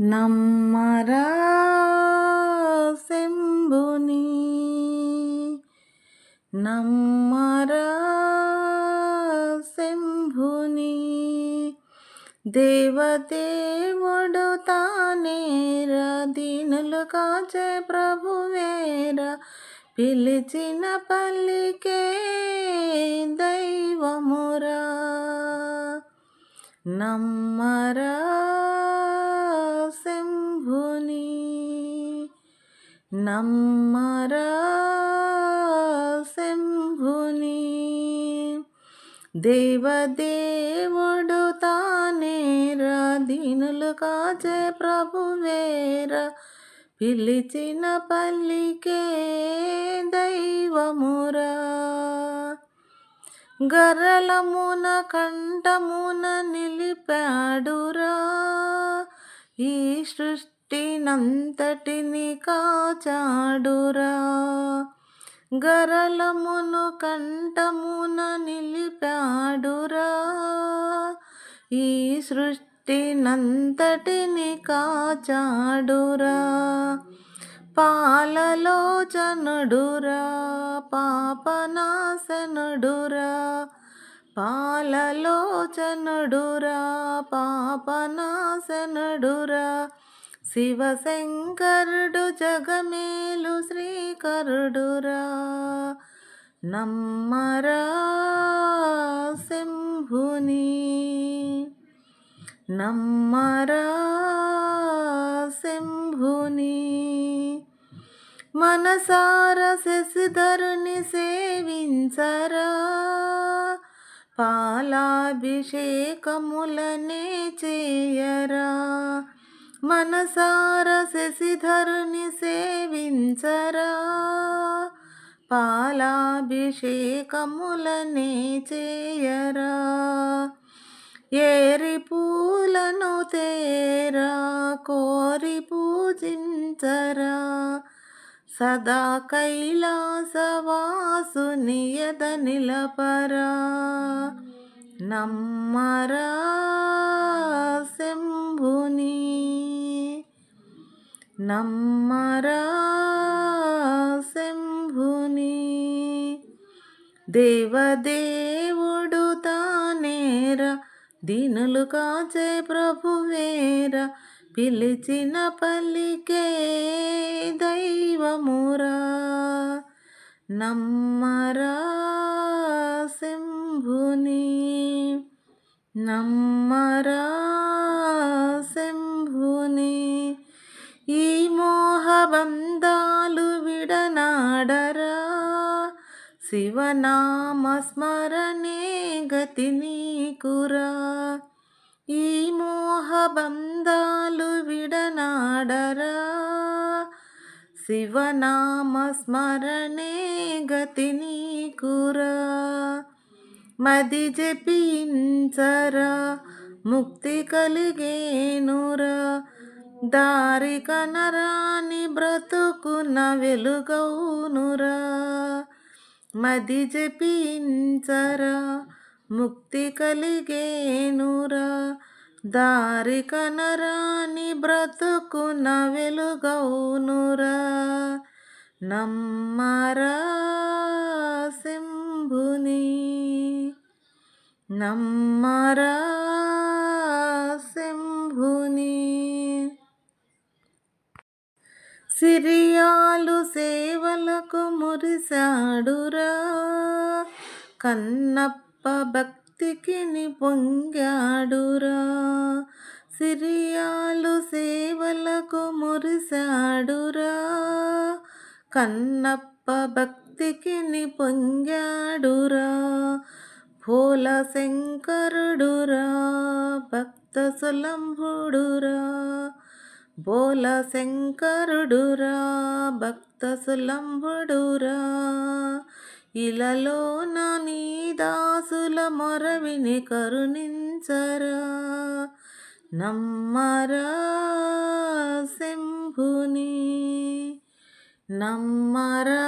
నమ్మరా శంభుని. నమ్మరా శంభుని. దేవదేవుడు తానేరా దీనులు కాచే ప్రభువేరా పిలిచిన పల్లికే దైవమురా. నమ్మరా నమ్మరా శంభుని. దేవదేవుడు తానేరా దీనులు కాచే ప్రభువేరా పిలిచిన పల్లికే దైవమురా. గరలమున కంఠమున నిలిపాడురా. ఈ సృష్టినంతటిని కాచాడురా. గరలమును కంఠమున నిలిపాడురా. ఈ సృష్టినంతటిని కాచాడురా. పాలలోచనుడురా పాపనాశనుడురా. పాలలోచనుడురా పాపనాశనుడురా. శివశంకరుడు జగమేలు శ్రీకరుడురా. నమ్మరా శంభుని. నమ్మరా శంభుని. మనసార శశిధరుని సేవించరా. పాలాభిషేకములనే చేయరా. మనసార శశిధరుని సేవించరా. పాలాభిషేకములనే చేయరా. ఏరి పూలను తేరా కోరి పూజించరా. సదా కైలాసవాసుని ఎద నిలపరా. నమ్మరా శంభుని. నమ్మరా శంభుని. దేవదేవుడు తానేరా దీనులు కాచే ప్రభువేరా పిలిచిన పల్లికే దైవమురా. నమ్మరా శంభుని నమ్మరా శివనామస్మరణే గతి నీకురా. ఈ మోహబంధాలు విడనాడరా. శివనామస్మరణే గతి నీకురా. మది జపించరా ముక్తి కలిగేనురా. దారి కనరాని బ్రతుకున్న వెలుగౌనురా మది జపించరా ముక్తి కలిగేనురా. దారి కనరాని బ్రతుకున వెలుగౌనురా నమ్మరా శంభుని నమ్మరా సిరియాలు సేవలకు మురిశాడురా కన్నప్ప భక్తికి పొంగాడురా సిరియాలు సేవలకు మురిశాడురా కన్నప్ప భక్తికి పొంగాడురా భోల శంకరుడురా భక్త సులంభుడురా. బోల శంకరుడురా భక్త సులంబుడురా ఇలలో నా నీ దాసుల మొరవిని కరుణించరా. నమ్మరా శంభుని నమ్మరా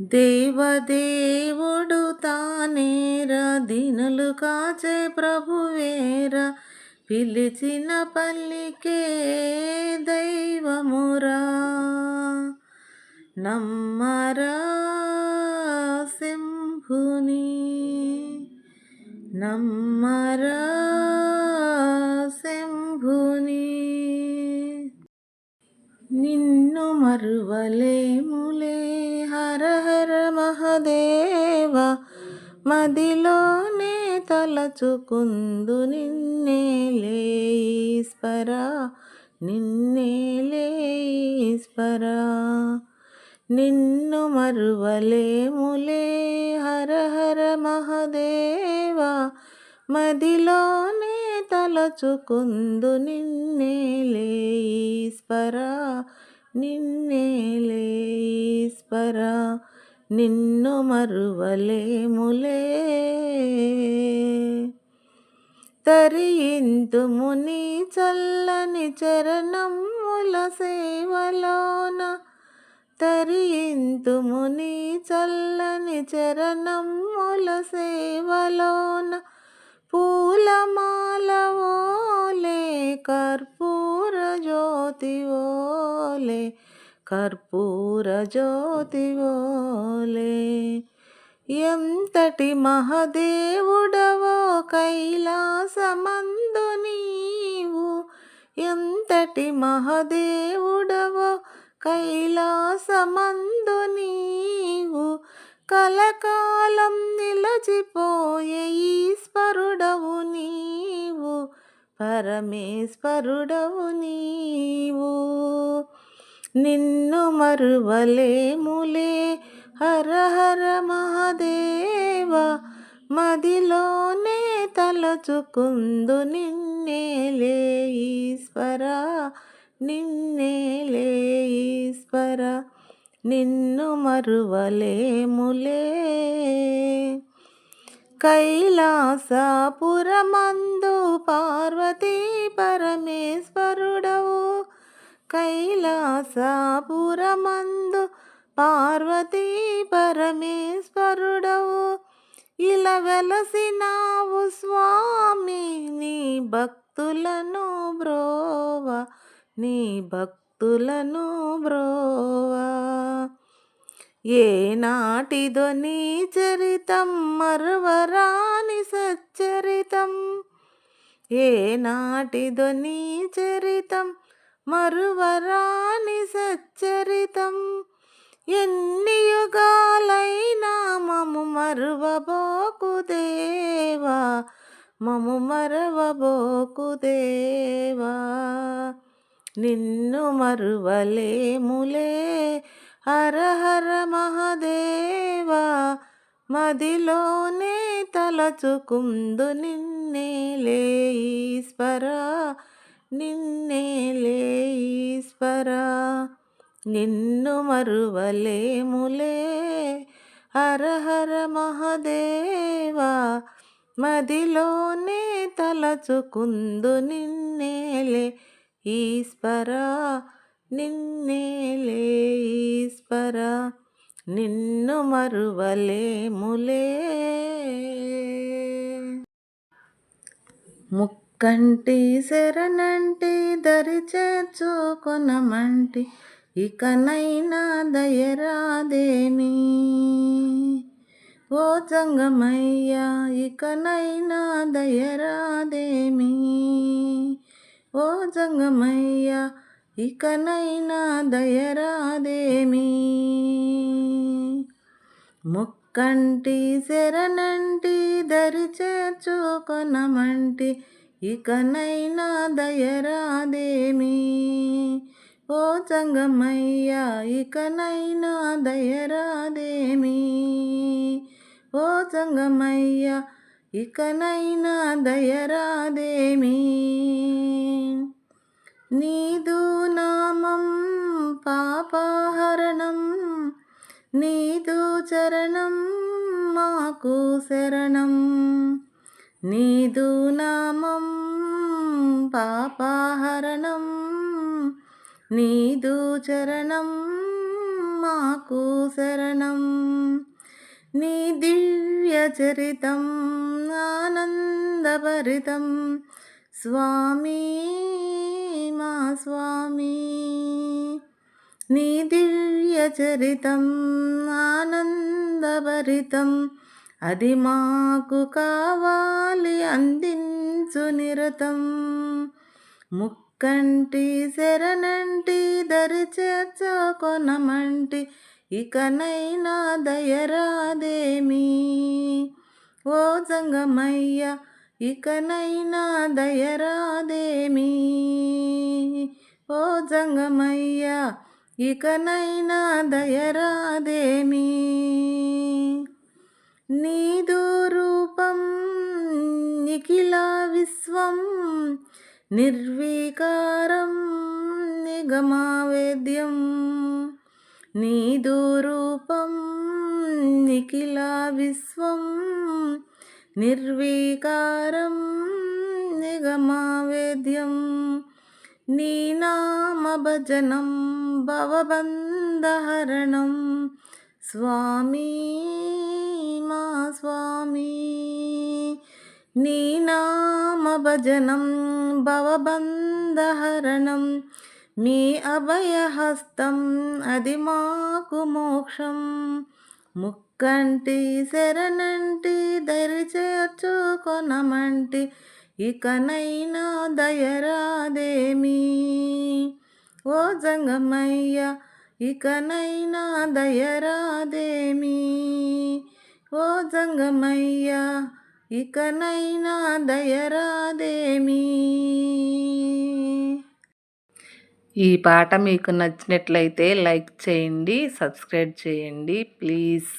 దేవదేవుడు తానేరా దీనులు కాచే ప్రభువేరా పిలిచిన పల్లికే దైవమురా. నమ్మరా శంభుని. నమ్మరా శంభుని. నిన్ను మరువలేములే. మదిలోనే తలచుకుందు నిన్నే లేస్పరా నిన్నే లేస్పరా నిన్ను మరువలేములే హర హర మహదేవా మదిలోనే తలచుకుందు నిన్నే లేస్పరా నిన్నే లేస్పరా నిన్ను మరువలేములే. తరియింతుము నీ చల్లని చరణముల సేవలోన. తరియింతుము నీ చల్లని చరణముల సేవలోన. పూలమాలవోలే కర్పూర జ్యోతివోలే కర్పూర జ్యోతి ఓలే ఎంతటి మహదేవుడవో కైలాసమందు నీవు. ఎంతటి మహదేవుడవో కైలాసమందు నీవు. కలకాలం నిలచిపోయే ఈశ్వరుడవు నీవు. పరమేశ్వరుడవు నీవు. నిన్ను మరువలేములే. హర హర మహాదేవ మదిలోనే తలచుకుందు నిన్నేలే ఈశ్వర నిన్నేలే ఈశ్వర నిన్ను మరువలేములే. కైలాసపురమందు పార్వతీ పరమేశ్వరుడవు కైలాసపురమందు పార్వతీ పరమేశ్వరుడవు. ఇలా వెలసినావు స్వామి నీ భక్తులను బ్రోవ నీ భక్తులను బ్రోవ. ఏ నీ చరితం మరువరాని సచ్చరితం. ఏ నీ చరితం మరువరాని సచ్చరితం. ఎన్ని యుగాలైనా మము మరువబోకు దేవా. మము మరవబోకు దేవా. నిన్ను మరువలేములే హర హర మహదేవా. మదిలోనే తలచుకుందు నిన్నే ఈశ్వరా. నిన్నేలే ఈశ్వరా నిన్ను మరువలేములే. హరహర మహదేవా మదిలోనే తలచుకుందు నిన్నేలే ఈశ్వరా నిన్నేలే ఈశ్వరా నిన్ను మరువలేములే. కంటి శరణంటి దరి చేర్చుకొనమంటి ఇకనైనా దయరాదేమి? ఓ జంగమయ్య ఇకనైనా దయరాదేమి? ఓ జంగమయ్య ఇకనైనా దయరాదేమి? ముక్కంటి శరణంటి దరి చేర్చుకొనమంటి ఇకనైనా దయరాదేమి? ఓ చంగమయ్య ఇకనైనా దయరాదేమి? ఓ చంగమయ్య ఇకనైనా దయరాదేమి? నీదు నామం పాపహరణం నీదు చరణం మాకు శరణం. నీదు నామం పాపాహరణం నీదు చరణం మాకు శరణం. నీ దివ్యచరితం ఆనందభరితం. స్వామీ మా స్వామీ. నీ దివ్యచరితం ఆనందభరితం. అది మాకు కావాలి అందించు నిరతం. ముక్కంటి శరణంటి దరి చేర్చుకొనమంటి ఇకనైనా దయరాదేమి? ఓ జంగమయ్య ఇకనైనా దయరాదేమి? ఓ జంగమయ్య ఇకనైనా దయరాదేమి? నీదో రూపం నిఖిల విశ్వం నిర్వీకారం నిగమావేద్యం. నీదో రూపం నిఖిల విశ్వం నిర్వీకారం నిగమావేద్యం. నీనామభజనం భవబంధహరణం. స్వామి స్వామి నీ నామభజనం భవబంధహరణం మీ అభయహస్తం అది మాకు మోక్షం. ముక్కంటి శరణంటి దరి చేర్చుకొనమంటి ఇకనైనా దయరాదేమి. ఓ జంగమయ్య ఇకనైనా దయరాదేమీ. ఓ జంగమయ్యా ఇకనైనా దయరాదేమి? ఈ పాట మీకు నచ్చినట్లయితే లైక్ చేయండి సబ్స్క్రైబ్ చేయండి ప్లీజ్.